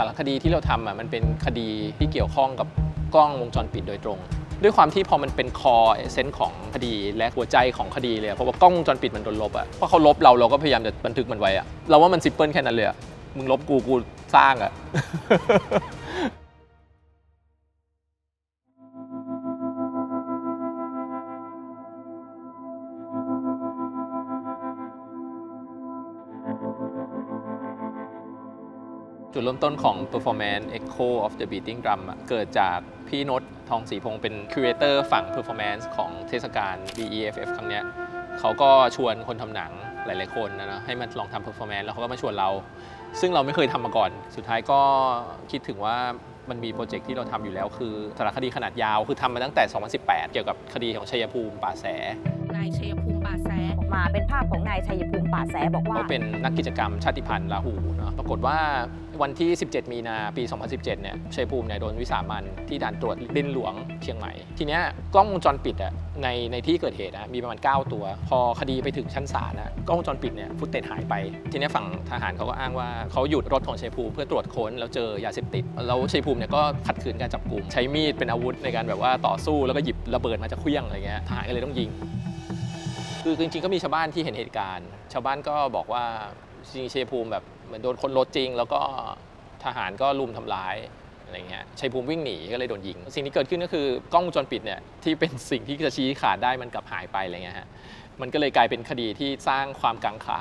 ารคดีที่เราทำอะมันเป็นคดีที่เกี่ยวข้องกับกล้องวงจรปิดโดยตรง ด้วยความที่พอมันเป็นคอเซนส์ของคดีและหัวใจของคดีเลยอะเพราะว่ากล้องวงจรปิดมันโดนลบอะเพราะเขาลบเราเราก็พยายามจะบันทึกมันไว้อะเราว่ามันซิมเพิลแค่นั้นเลยอะมึงลบกูกูสร้างอะ จุดเริ่มต้นของ performance echo of the beating drum เกิดจากพี่นศทองศรีพงศ์เป็น curator ฝั่ง performance ของเทศกาล BEFF ครั้งเนี้ยเขาก็ชวนคนทำหนังหลาย ๆ คนนะนะให้มาลองทำ performance แล้วเขาก็มาชวนเรา ซึ่งเราไม่เคยทำมาก่อน สุดท้ายก็คิดถึงว่ามันมีโปรเจกต์ที่เราทำอยู่แล้ว คือสารคดีขนาดยาวคือทำมาตั้งแต่ 2018 เกี่ยวกับคดีของชัยภูมิป่าแสนายชัยภูมิป่าแซออก มาเป็นภาพของนายชัยภูมิป่าแสบอกว่า เขาเป็นนักกิจกรรมชาติพันธุ์ลาหูเนาะปรากฏว่าวันที่ 17 มีนาปี 2017 เนี่ยชัยภูมิเนี่ยโดนวิสามันที่ด่านตรวจดินหลวงเชียงใหม่ ทีเนี้ยกล้องวงจรปิดอะในในที่เกิดเหตุอะมีประมาณ 9 ตัว พอคดีไปถึงชั้นศาลนะกล้องวงจรปิดเนี่ยฟุตเตจหายไป ทีเนี้ยฝั่งทหารเขาก็อ้างว่าเขาหยุดรถของชัยภูมิเพื่อตรวจค้นแล้วเจอยาเสพติดแล้วชัยภูมิเนี่ยก็ขัดขืนการจับกลุ่มใช้มีดเป็นอาวุธในการแบบว่าต่อสู้แล้วก็หยิบระเบิดมาจะเคลี้ยงอะไรเงี้ยทหารก็เลยต้องยิง คือจริงๆก็มีชาวบ้านที่เห็นเหตุการณ์ ชาวบ้านก็บอกว่าจริงๆชัยภูมิแบบเหมือนโดนคนรถจริง แล้วก็ทหารก็ลุมทำร้ายอะไรเงี้ยชัยภูมิวิ่งหนีก็เลยโดนยิง สิ่งที่เกิดขึ้นก็คือกล้องวงจรปิดเนี่ยที่เป็นสิ่งที่จะชี้ขาดได้มันกลับหายไปอะไรเงี้ยฮะมันก็เลยกลายเป็นคดีที่สร้างความกังขา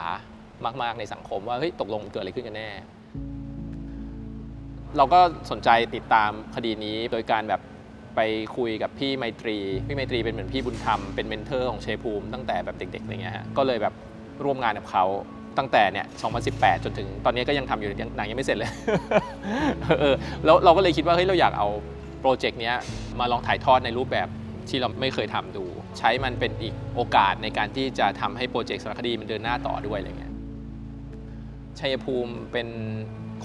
มาก ๆ ในสังคมว่าเฮ้ยตกลงเกิดอะไรขึ้นกันแน่ เราก็สนใจติดตามคดีนี้โดยการแบบ ไปคุยกับพี่ไมตรี พี่ไมตรีเป็นเหมือนพี่บุญธรรม เป็นเมนเทอร์ของเชภูมิตั้งแต่แบบเด็กๆอะไรเงี้ยฮะ ก็เลยแบบร่วมงานกับเขาตั้งแต่เนี่ย 2018 จนถึงตอนนี้ก็ยังทำอยู่ยังหนังยังไม่เสร็จเลย เออ แล้วเราก็เลยคิดว่า เฮ้ย เราอยากเอาโปรเจกต์เนี้ยมาลองถ่ายทอดในรูปแบบที่เราไม่เคยทำดู ใช้มันเป็นอีกโอกาสในการที่จะทำให้โปรเจกต์สารคดีมันเดินหน้าต่อด้วยอะไรเงี้ยชัยภูมิเป็น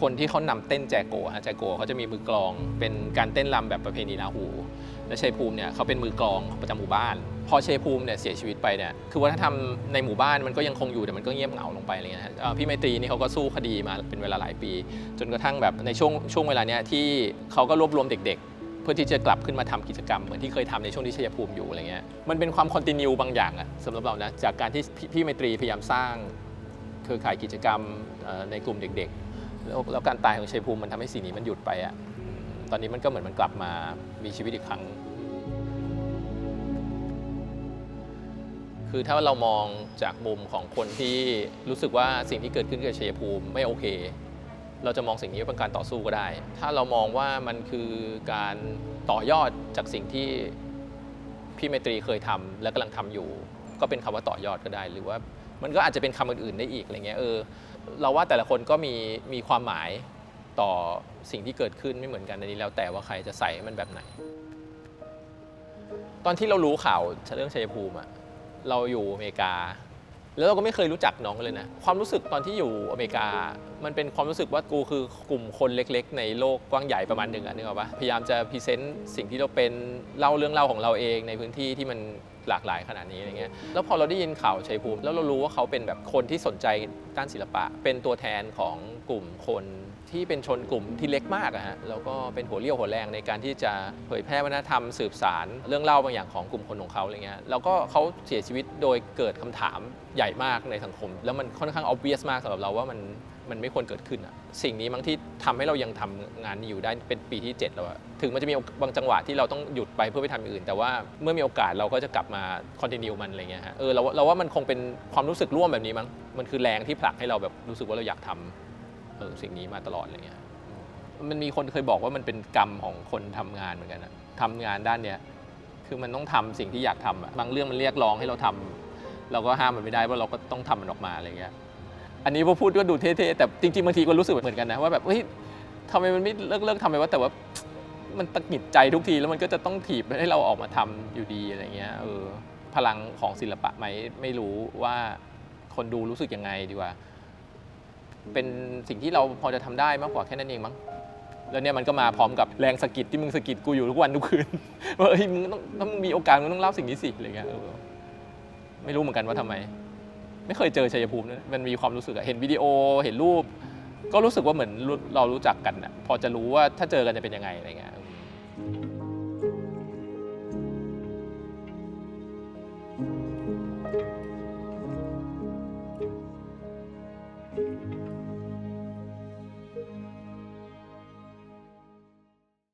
คนที่เขานำเต้นแจโกฮะแจโกเขาจะมีมือกลอง เป็นการเต้นรำแบบประเพณีลาหู และชัยภูมิเนี่ยเขาเป็นมือกลองประจำหมู่บ้าน พอชัยภูมิเนี่ยเสียชีวิตไปเนี่ยคือวัฒนธรรมในหมู่บ้านมันก็ยังคงอยู่แต่มันก็เงียบเหงาลงไปอะไรเงี้ยพี่ไมตรีนี่เขาก็สู้คดีมาเป็นเวลาหลายปี จนกระทั่งแบบในช่วงช่วงเวลาเนี้ยที่เขาก็รวบรวมเด็กๆเพื่อที่จะกลับขึ้นมาทำกิจกรรมเหมือนที่เคยทำในช่วงที่ชัยภูมิอยู่อะไรเงี้ย มันเป็นความคอนติเนียบางอย่างอะสำหรับเรานะจากการที่พี่ไมตรีพยายามสร้างเครือข่ายกิจกรรมในกลุ่มเด็ก แล้วแล้วการตายของชัยภูมิมันทำให้สิ่งนี้มันหยุดไปอะตอนนี้มันก็เหมือนมันกลับมามีชีวิตอีกครั้ง คือถ้าเรามองจากมุมของคนที่รู้สึกว่าสิ่งที่เกิดขึ้นกับชัยภูมิไม่โอเค เราจะมองสิ่งนี้ว่าเป็นการต่อสู้ก็ได้ ถ้าเรามองว่ามันคือการต่อยอดจากสิ่งที่พี่ไมตรีเคยทำและกำลังทำอยู่ ก็เป็นคำว่าต่อยอดก็ได้ หรือว่า มันก็อาจจะเป็นคำอื่นๆได้อีกอะไรเงี้ยเออเราว่าแต่ละคนก็มีมีความหมายต่อสิ่งที่เกิดขึ้นไม่เหมือนกันในนี้แล้วแต่ว่าใครจะใส่มันแบบไหน ตอนที่เรารู้ข่าวเรื่องชัยภูมิอะเราอยู่อเมริกา แล้วเราก็ไม่เคยรู้จักน้องเลยนะ ความรู้สึกตอนที่อยู่อเมริกา มันเป็นความรู้สึกว่ากูคือกลุ่มคนเล็ก ๆ ในโลกกว้างใหญ่ประมาณหนึ่งอะนึกออกปะพยายามจะพรีเซนต์สิ่งที่เราเป็นเล่าเรื่องเล่าของเราเองในพื้นที่ที่มัน หลากหลายขนาดนี้อะไรเงี้ยแล้วพอเราได้ยินข่าวชัยภูมิ แล้วเรารู้ว่าเขาเป็นแบบคนที่สนใจด้านศิลปะ เป็นตัวแทนของกลุ่มคนที่เป็นชนกลุ่มที่เล็กมากอะฮะแล้วก็เป็นหัวเรี่ยวหัวแรงในการที่จะเผยแพร่วัฒนธรรมสืบสารเรื่องเล่าบางอย่างของกลุ่มคนของเขาอะไรเงี้ยแล้วก็เขาเสียชีวิตโดยเกิดคำถามใหญ่มากในสังคม แล้วมันค่อนข้าง obvious มากสำหรับเราว่ามัน มันไม่ควรเกิดขึ้นอะสิ่งนี้บางที่ทำให้เรายังทำงานอยู่ได้เป็นปีที่ 7 แล้วอะถึงมันจะมีบางจังหวะที่เราต้องหยุดไปเพื่อไปทำอย่างอื่น แต่ว่าเมื่อมีโอกาสเราก็จะกลับมา continue มันอะไรเงี้ยฮะเออเราเราว่ามันคงเป็นความรู้สึกร่วมแบบนี้มั้งมันคือแรงที่ผลักให้เราแบบรู้สึกว่าเราอยากทำเออสิ่งนี้มาตลอดอะไรเงี้ยมันมีคนเคยบอกว่ามันเป็นกรรมของคนทำงานเหมือนกันนะทำงานด้านเนี้ยคือมันต้องทำสิ่งที่อยากทำอะบางเรื่องมันเรียกร้องให้เราทำเราก็ห้ามมันไม่ได้ว่าเราก็ต้องทำมันออกมาอะไรเงี้ย อันนี้พอพูดก็ดูเท่ๆแต่จริงๆบางทีก็รู้สึกเหมือนกันนะว่าแบบเฮ้ยทำไมมันไม่เลิกเลิกทำไปว่าแต่ว่ามันตะกิดใจทุกทีแล้วมันก็จะต้องถีบให้เราออกมาทำอยู่ดีอะไรเงี้ยเออพลังของศิลปะไหมไม่รู้ว่าคนดูรู้สึกยังไงดีกว่า เป็นสิ่งที่เราพอจะทำได้มากกว่าแค่นั้นเองมั้งแล้วเนี่ยมันก็มาพร้อมกับแรงสะกิดที่มึงสะกิดกูอยู่ทุกวันทุกคืนว่าเฮ้ยมึงต้องถ้ามึงมีโอกาสมึงต้องเล่าสิ่งนี้สิอะไรเงี้ยเออไม่รู้เหมือนกันว่าทำไม ไม่เคยเจอชัยภูมินะมันมีความรู้สึกเห็นวิดีโอเห็นรูป ก็รู้สึกว่าเหมือนเรารู้จักกันอะพอจะรู้ว่าถ้าเจอกันจะเป็นยังไงอะไรเงี้ย